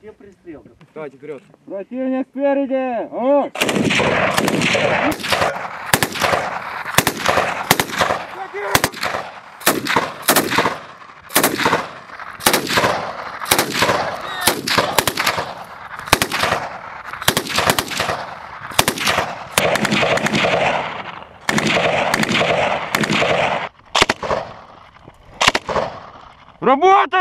Где пристрелка? Давайте вперед. Противник спереди! О! Работаем!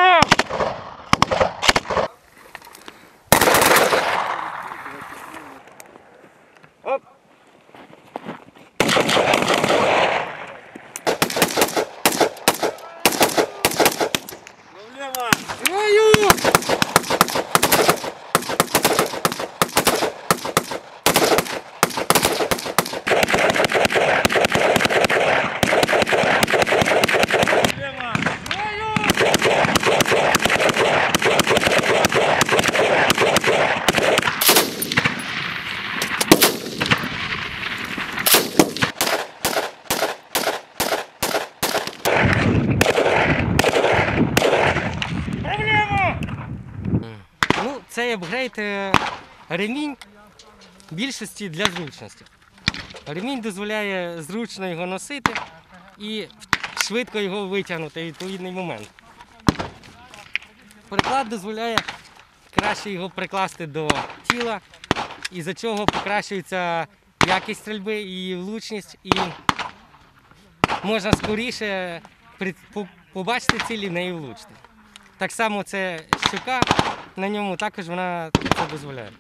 Цей апгрейд ремінь більшості для зручності. Ремінь дозволяє зручно його носити і швидко його витягнути в відповідний момент. Приклад дозволяє краще його прикласти до тіла, і за чого покращується якість стрільби і влучність, і можна скоріше побачити цілі неї влучити. Так само це щука, на ньому також вона це дозволяє.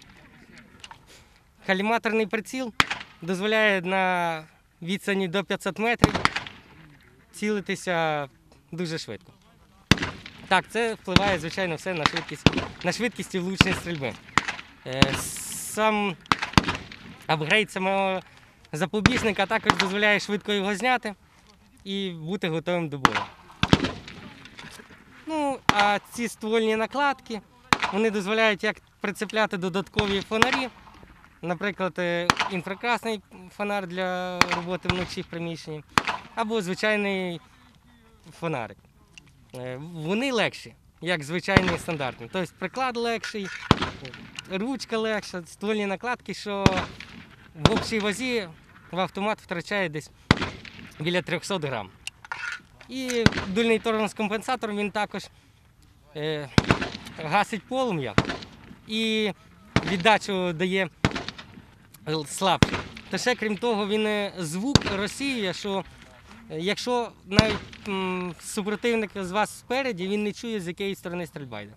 Каліматорний приціл дозволяє на відстані до 500 метрів цілитися дуже швидко. Так, це впливає, звичайно, все на швидкість, на швидкість і влучність стрільби. Е, Сам апгрейд самого запобіжника також дозволяє швидко його зняти і бути готовим до бою. Ну, а ці ствольні накладки вони дозволяють як прицепляти додаткові фонарі. Наприклад, е, інфракрасний фонар для роботи вночі в приміщенні, або звичайний фонарик. Е, Вони легші, як звичайний стандартний. Тобто приклад легший, ручка легша, ствольні накладки, що в общій вазі в автомат втрачає десь біля 300 грам. І дульний тормоз компенсатор він також е, гасить полум'я і віддачу дає слабше. Та ще крім того, він е, звук розсіює, що е, якщо навіть м, супротивник з вас спереді, він не чує, з якої сторони стрільба йде.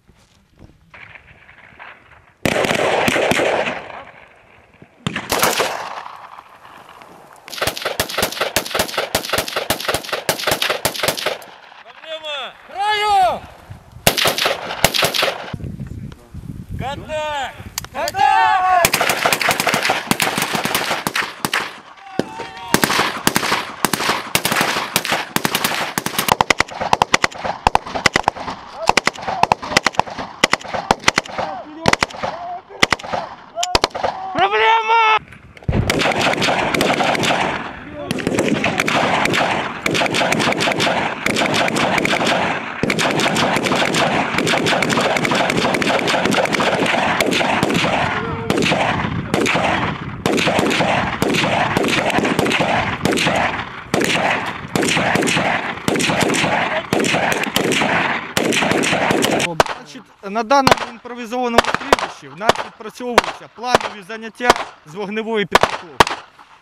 На даному імпровізованому стрільбищі в нас відпрацьовуються планові заняття з вогневої підготовки.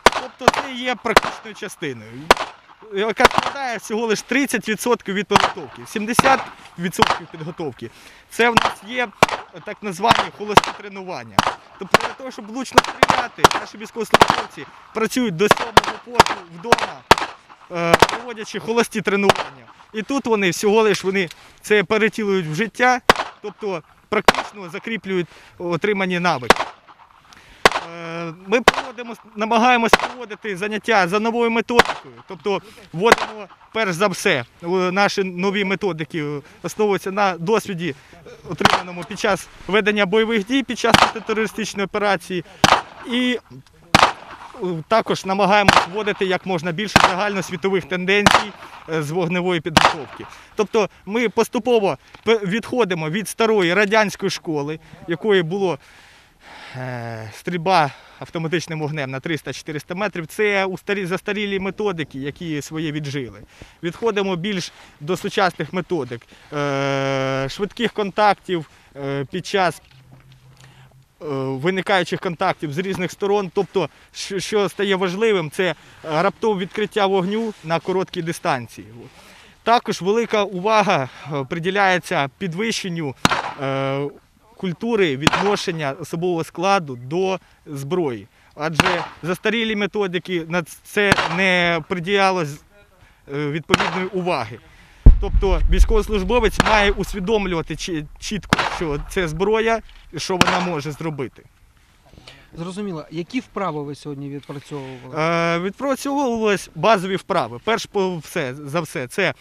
Тобто це є практичною частиною, яка складає всього лише 30% від підготовки. 70% підготовки це в нас є так названі холості тренування. Тобто для того, щоб влучно стріляти, наші військовослужбовці працюють до сьомого поту вдома, е, проводячи холості тренування. І тут вони всього лиш вони це перетілують в життя, тобто практично закріплюють отримані навики. Е, Ми проводимо, намагаємося проводити заняття за новою методикою, тобто вводимо перш за все наші нові методики основуються на досвіді, е, отриманому під час ведення бойових дій під час антитерористичної операції. І також намагаємося вводити як можна більше загальносвітових тенденцій е, з вогневої підготовки. Тобто ми поступово відходимо від старої радянської школи, якої було е, стрільба автоматичним вогнем на 300-400 метрів. Це застарілі методики, які своє віджили. Відходимо більш до сучасних методик, е, швидких контактів е, під час е, виникаючих контактів з різних сторон. Тобто, що, стає важливим, це раптове відкриття вогню на короткій дистанції. Також велика увага е, приділяється підвищенню е, культури відношення особового складу до зброї. Адже застарілі методики на це не приділялось е, відповідної уваги. Тобто військовослужбовець має усвідомлювати чітко, що це зброя і що вона може зробити. Зрозуміло. Які вправи ви сьогодні відпрацьовували? Е, відпрацьовувались базові вправи. Перш все за все, це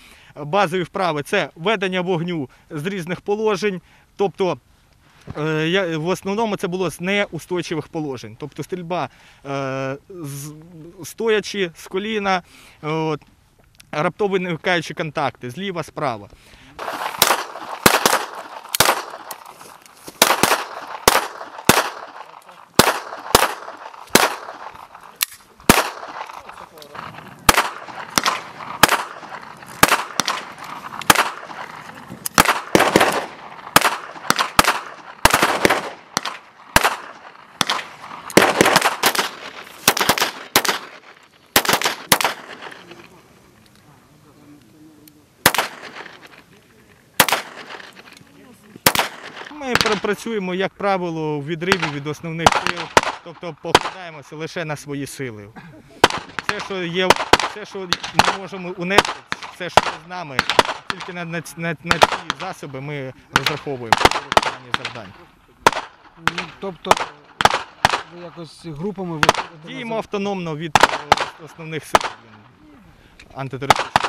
базові вправи, це ведення вогню з різних положень. Тобто е, в основному це було з неустойчивих положень. Тобто стрільба е, з- стоячи з коліна, е, от, раптово виникаючі контакти зліва, справа. Працюємо, як правило, в відриві від основних сил, тобто покладаємося лише на свої сили. Все, що є, все, що ми можемо унести, все, що з нами, тільки на, на, на, на ці засоби ми розраховуємо при виконанні завдань. Ну, Тобто ви якось групами виходите Діємо автономно від е, основних сил антитерористичної